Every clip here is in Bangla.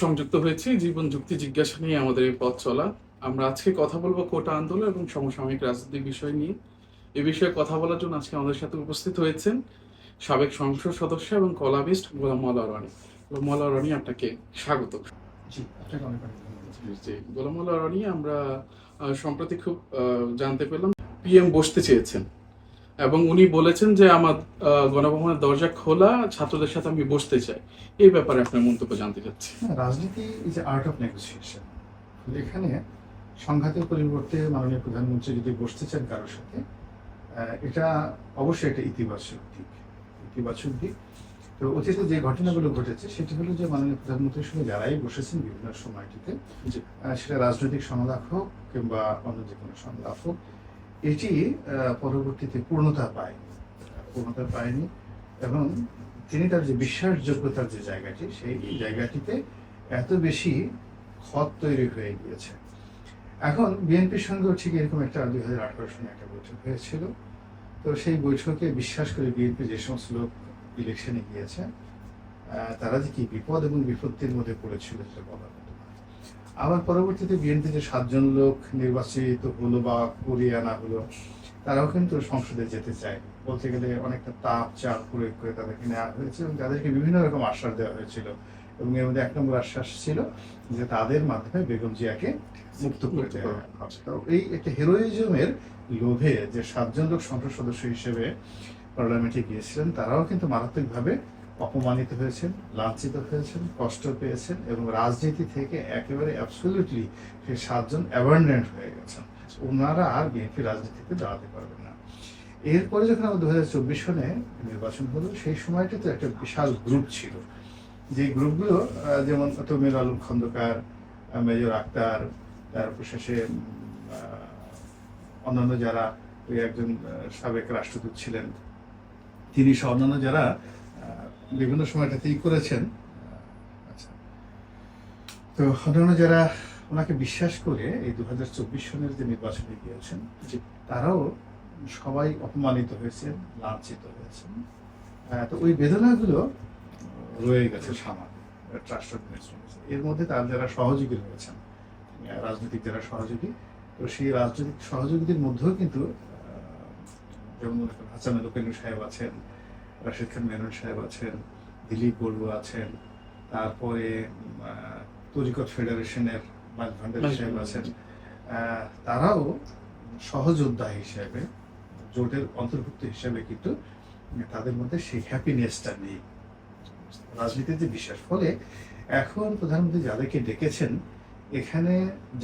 সংযুক্ত হয়েছি জীবন যুক্তি জিজ্ঞাসা নিয়ে আমাদের এই পথ চলা। আমরা আজকে কথা বলব কোটা আন্দোলন এবং সমসাময়িক রাজনৈতিক বিষয় নিয়ে। এ বিষয়ে কথা বলার জন্য আজকে আমাদের সাথে উপস্থিত হয়েছেন সাবেক সংসদ সদস্য এবং কলাবিস্ট গোলাম মাল্লা রানী। গোলাম মাল্লা রানী আপনাকে স্বাগত। গোলাম মাল্লা রানী আমরা সম্প্রতি খুব জানতে পেলাম পিএম বসতে চেয়েছেন। এবং উনি বলেছেন যে আমার গণভবনের দরজা খোলা ছাত্রদের সাথে আমি বসতে চাই। এই ব্যাপারে আপনার মন্তব্য জানতে চাচ্ছি। হ্যাঁ, রাজনীতি ইজ আর্ট অফ নেগোসিয়েশন এখানে সংঘাতের পরিবর্তে মাননীয় প্রধানমন্ত্রী যদি বসতে চান কারোর সাথে এটা অবশ্যই একটা ইতিবাচক দিক ইতিবাচক দিক। তো অতীতে যে ঘটনাগুলো ঘটেছে সেটি হলো যে মাননীয় প্রধানমন্ত্রীর সঙ্গে যারাই বসেছেন বিভিন্ন সময়টিতে সেটা রাজনৈতিক সংলাপ হোক কিংবা অন্য যে কোনো সংলাপ হোক এটি পরবর্তীতে পূর্ণতা পায়নি পূর্ণতা পায়নি এবং তিনি তার যে বিশ্বাসযোগ্যতার যে জায়গাটি, সেই জায়গাটিতে এত বেশি ক্ষত তৈরি হয়ে গিয়েছে। এখন বিএনপির সঙ্গেও ঠিক এরকম একটা দুই হাজার আঠারো সালে একটা বৈঠক হয়েছিল। তো সেই বৈঠকে বিশ্বাস করে বিএনপি যে সমস্ত লোক ইলেকশনে গিয়েছে তারা যে কি বিপদ এবং বিপত্তির মধ্যে পড়েছিল সেটা নয়। আবার পরবর্তীতে বিএনপি যে সাতজন লোক নির্বাচিত হলো বা করিয়ে আনা হলো তারাও কিন্তু সংসদে যেতে চায়। বলতে গেলে অনেকটা তাপ চাপ প্রয়োগ করে তাদেরকে নেওয়া হয়েছে এবং তাদেরকে বিভিন্ন রকম আশ্বাস দেওয়া হয়েছিল এবং এর মধ্যে এক নম্বর আশ্বাস ছিল যে তাদের মাধ্যমে বেগম জিয়াকে মুক্ত করে দেওয়া তো এই একটা হেরোইজমের লোভে যে সাতজন লোক সংসদ সদস্য হিসেবে পার্লামেন্টে গিয়েছিলেন তারাও কিন্তু মারাত্মকভাবে অপমানিত হয়েছেন, লাঞ্ছিত হয়েছেন, কষ্ট পেয়েছেন এবং রাজনীতি থেকে একেবারে অ্যাবসলিউটলি সেই সাতজন অ্যাবান্ডেন্ট হয়ে গেছেন। ওনারা আর বিএনপি রাজনীতিতে দাঁড়াতে পারবেন না। এরপরে যখন আমরা দু হাজার চব্বিশ সনে নির্বাচন হলো, সেই সময়টাতে একটা বিশাল গ্রুপ ছিল। যে গ্রুপগুলো যেমন তমির আলম খন্দকার মেজর আক্তার তারপর শেষে অন্যান্য যারা, ওই একজন সাবেক রাষ্ট্রদূত ছিলেন, তিনি সহ অন্যান্য যারা বিভিন্ন সময়টাতেই করেছেন। আচ্ছা। তো অন্যান্য যারা ওনাকে বিশ্বাস করে এই দু হাজার চব্বিশ সনের যে নির্বাচনে গিয়েছেন। তারাও সবাই অপমানিত হয়েছেন লাঞ্ছিত হয়েছেন আহ, তো ওই বেদনাগুলো রয়ে গেছে অ্যাডমিনিস্ট্রেশন এর মধ্যে তার যারা সহযোগী রয়েছেন রাজনৈতিক যারা সহযোগী তো সেই রাজনৈতিক সহযোগীদের মধ্যেও কিন্তু যেমন মনে হাসান লোকেনু সাহেব আছেন রাশিদ খান মেনন সাহেব আছেন দিলীপ বড়ুয়া আছেন তারপরে তরিকত ফেডারেশনের ভান্ডারী সাহেব আছেন। তারাও সহযোদ্ধা হিসেবে জোটের অন্তর্ভুক্ত হিসেবে কিন্তু তাদের মধ্যে সেই হ্যাপিনেসটা নেই। রাজনীতির যে বিশ্বাস। ফলে এখন প্রধানমন্ত্রী যাদেরকে ডেকেছেন এখানে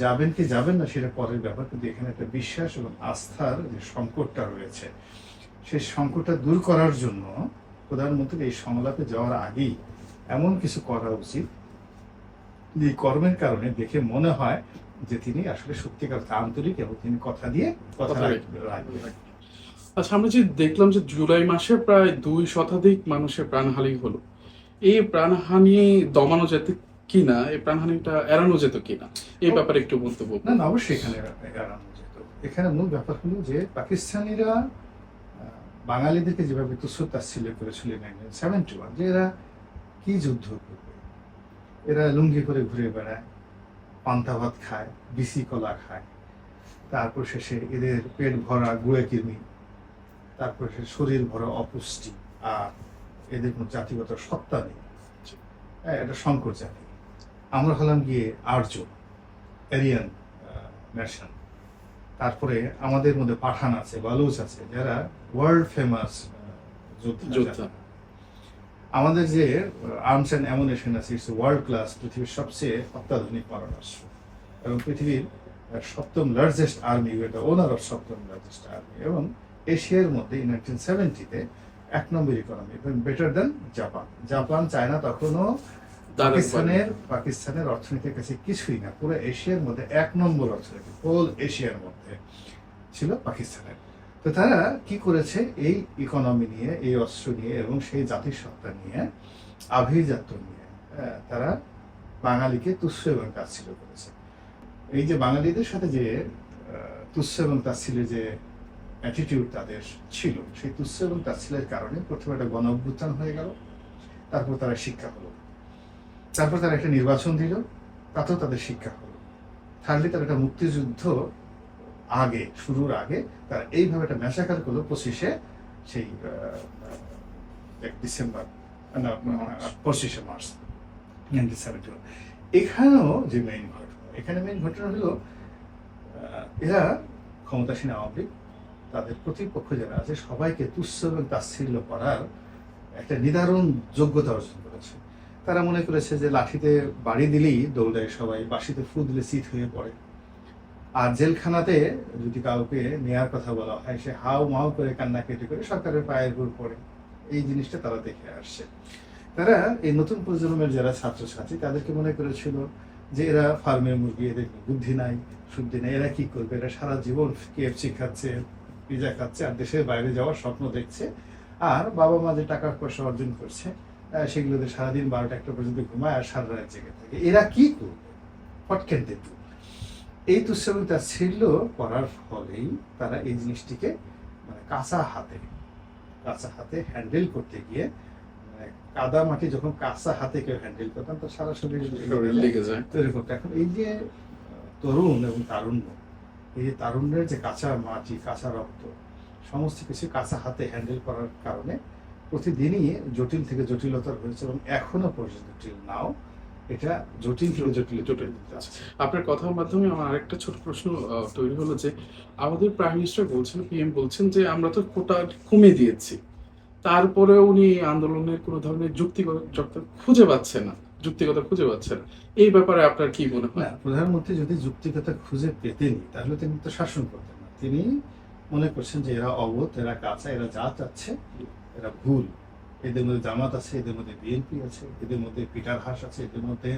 যাবেন কি যাবেন না সেটা পরের ব্যাপার কিন্তু এখানে একটা বিশ্বাস এবং আস্থার যে সংকটটা রয়েছে সেই সংকটটা দূর করার জন্য প্রধানমন্ত্রী এই সংলাপে যাওয়ার আগেই এমন কিছু করা উচিত। যে কর্মের কারণে দেখে মনে হয় যে তিনি আসলে সত্যিকার আন্তরিক এবং তিনি কথা দিয়ে কথা রাখবেন। আচ্ছা আমরা যে দেখলাম যে জুলাই মাসে প্রায় দুই শতাধিক মানুষের প্রাণহানি হলো। এই প্রাণহানি দমানো যেত কিনা এই প্রাণহানিটা এড়ানো যেত কিনা এই ব্যাপারে একটু বলতে না না অবশ্যই এখানে এড়ানো যেত। এখানে মূল ব্যাপার হলো যে পাকিস্তানিরা বাঙালিদেরকে যেভাবে তুচ্ছ তাচ্ছিল্য করেছিল নাইনটিন সেভেন্টি ওয়ান যে এরা কি যুদ্ধ করবে? এরা লুঙ্গি করে ঘুরে বেড়ায় পান্তা ভাত খায় বিসি কলা খায় তারপর শেষে এদের পেট ভরা গুঁড়ে কৃমি তারপর শরীর ভরা অপুষ্টি আর এদের কোনো জাতিগত সত্তা নেই। হ্যাঁ, এটা সংকর জাতি। আমরা হলাম গিয়ে আর্য এরিয়ান নেশন তারপরে আমাদের মধ্যে পাঠান আছে বালুচ আছে যারা ওয়ার্ল্ড ফেমাস যোদ্ধা। আমাদের যে আর্মস অ্যান্ড অ্যামুনেশন আছে ইটস ওয়ার্ল্ড ক্লাস পৃথিবীর সবচেয়ে অত্যাধুনিক পররাষ্ট্র এবং পৃথিবীর সপ্তম largest army with owner of সপ্তম লার্জেস্ট আর্মি এবং এশিয়ার মধ্যে নাইনটিন সেভেন্টিতে এক নম্বর economy better than Japan Japan China তখনও পাকিস্তানের পাকিস্তানের অর্থনীতির কাছে কিছুই না পুরো এশিয়ার মধ্যে এক নম্বর অর্থনীতি হোল এশিয়ার মধ্যে ছিল পাকিস্তানের। তো তারা কি করেছে? এই ইকোনমি নিয়ে এই অস্ত্র নিয়ে এবং সেই জাতির জাতিসত্তা নিয়ে আভিজাত্য নিয়ে হ্যাঁ, তারা বাঙালিকে তুচ্ছ এবং তাচ্ছিল্য করেছে। এই যে বাঙালিদের সাথে যে তুচ্ছ এবং তাচ্ছিল্যের যে অ্যাটিটিউড তাদের ছিল সেই তুচ্ছ এবং তাচ্ছিল্যের কারণে প্রথমে একটা গণ অভ্যুত্থান হয়ে গেল তারপর তারা শিক্ষা হলো। তারপর তারা একটা নির্বাচন দিল তাতেও তাদের শিক্ষা হলো। থার্ডলি তারা একটা মুক্তিযুদ্ধ আগে শুরুর আগে তারা এইভাবে একটা ম্যাসাকার করল পঁচিশে সেই এক ডিসেম্বর না পঁচিশে মার্চ নাইনটিন সেভেন্টি এখানেও যে মেইন ঘটনা এখানে মেইন ঘটনা হলো এরা ক্ষমতাসীন আওয়ামী লীগ তাদের প্রতিপক্ষ যারা আছে সবাইকে তুচ্ছ এবং তাচ্ছিল্য করার একটা নিদারুণ যোগ্যতা অর্জন করেছে। তারা মনে করেছে যে লাঠিতে বাড়ি দিলেই দৌড়ায় সবাই বাঁশিতে ফু দিলে সিট হয়ে পড়ে। আর জেলখানাতে যদি কাউকে নেয়ার কথা বলা হয়, সে হাও মাও করে কান্না কেটে করে সরকারের পায়ের উপর পড়ে। এই জিনিসটা তারা দেখে আসছে। তারা এই নতুন প্রজন্মের যারা ছাত্রছাত্রী, তাদেরকে মনে করেছিল যে এরা ফার্মের মুরগি, এদের বুদ্ধি নাই, শুদ্ধি নাই, এরা কি করবে? এরা সারা জীবন কেএফসি খাচ্ছে পিজা খাচ্ছে, আর দেশের বাইরে যাওয়ার স্বপ্ন দেখছে। আর বাবা মা যে টাকা পয়সা অর্জন করছে সেগুলোতে সারাদিন বারোটা একটা পর্যন্ত ঘুমায় আর সারা রাত জেগে থাকে। এরা কি করবে? দে ডু এই তুচ্ছবিতা ছিল করার ফলেই তারা এই জিনিসটিকে মানে কাঁচা হাতে কাঁচা হাতে হ্যান্ডেল করতে গিয়ে মানে কাদা মাটি যখন কাঁচা হাতে কেউ হ্যান্ডেল করতাম তো সারা শরীর তৈরি এখন এই যে তরুণ এবং তারুণ্য এই যে তারুণ্যের যে কাঁচা মাটি কাঁচা রক্ত সমস্ত কিছু কাঁচা হাতে হ্যান্ডেল করার কারণে প্রতিদিনই জটিল থেকে জটিলতর হয়েছে এবং এখনও পর্যন্ত জটিল নাও এটা জটিল থেকে জটিল জটিল আপনার কথার মাধ্যমে আমার আরেকটা ছোট প্রশ্ন তৈরি হলো যে আমাদের প্রাইম মিনিস্টার বলছেন পিএম বলছেন যে আমরা তো কোটা কমে দিয়েছি। তারপরে উনি আন্দোলনের কোনো ধরনের যুক্তিগত খুঁজে পাচ্ছে না যুক্তিগত খুঁজে পাচ্ছে না। এই ব্যাপারে আপনার কি মনে হয়? প্রধানমন্ত্রী যদি যুক্তিকতা খুঁজে পেতেনি তাহলে তিনি তো শাসন করতেন না। তিনি মনে করছেন যে এরা অবধ এরা কাঁচা এরা যা চাচ্ছে এরা ভুল। এদের মধ্যে জামাত আছে, এদের মধ্যে বিএনপি আছে, এদের মধ্যে পিটার হাস আছে, এদের মধ্যে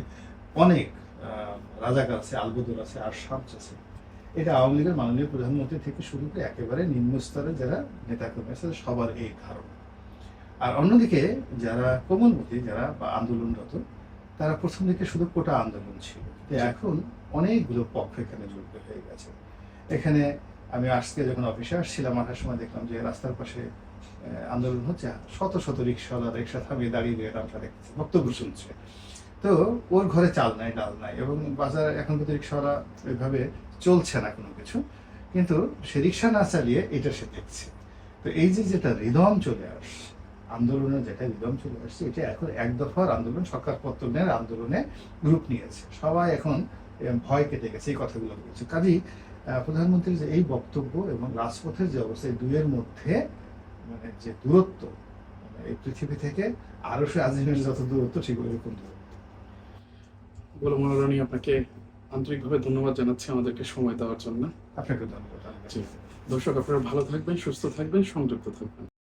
অনেক রাজাকার আছে, আলবদর আছে আর শামস আছে। এটা আওয়ামী লীগের মাননীয় প্রধানমন্ত্রী থেকে শুরু করে একেবারে নিম্ন স্তরে যারা নেতাকর্মী আছে সবার এই ধারণা। আর অন্যদিকে যারা কোমলমতি, যারা বা আন্দোলনরত, তারা প্রথম দিকে শুধু কোটা আন্দোলন ছিল। তো এখন অনেকগুলো পক্ষ এখানে যুক্ত হয়ে গেছে। এখানে আমি আজকে যখন অফিসে আসছিলাম, আসার সময় দেখলাম যে রাস্তার পাশে আন্দোলন হচ্ছে, শত শত রিক্সাওয়ালা রিক্সা থামিয়ে দাঁড়িয়ে রয়ে রামসা দেখতেছে, বক্তব্য শুনছে। তো ওর ঘরে চাল নাই, ডাল নাই এবং বাজার এখন কিন্তু রিক্সাওয়ালা ওইভাবে চলছে না কোনো কিছু, কিন্তু সে রিক্সা না চালিয়ে এটা সে দেখছে। তো এই যে যেটা রিদম চলে আসছে, আন্দোলনের যেটা রিদম চলে আসছে, এটা এখন এক দফার আন্দোলন, সরকার পত্তনের আন্দোলনে রূপ নিয়েছে। সবাই এখন ভয় কেটে গেছে এই কথাগুলো বলছে। কাজেই প্রধানমন্ত্রীর যে এই বক্তব্য এবং রাজপথের যে অবস্থা, এই দুইয়ের মধ্যে মানে যে দূরত্ব মানে এই পৃথিবী থেকে আরও সে আজিমের যত দূরত্ব ঠিক ওইরকম দূরত্ব। বলে মনোরণী আপনাকে আন্তরিকভাবে ধন্যবাদ জানাচ্ছি আমাদেরকে সময় দেওয়ার জন্য। আপনাকে ধন্যবাদ দর্শক আপনারা ভালো থাকবেন সুস্থ থাকবেন সংযুক্ত থাকবেন।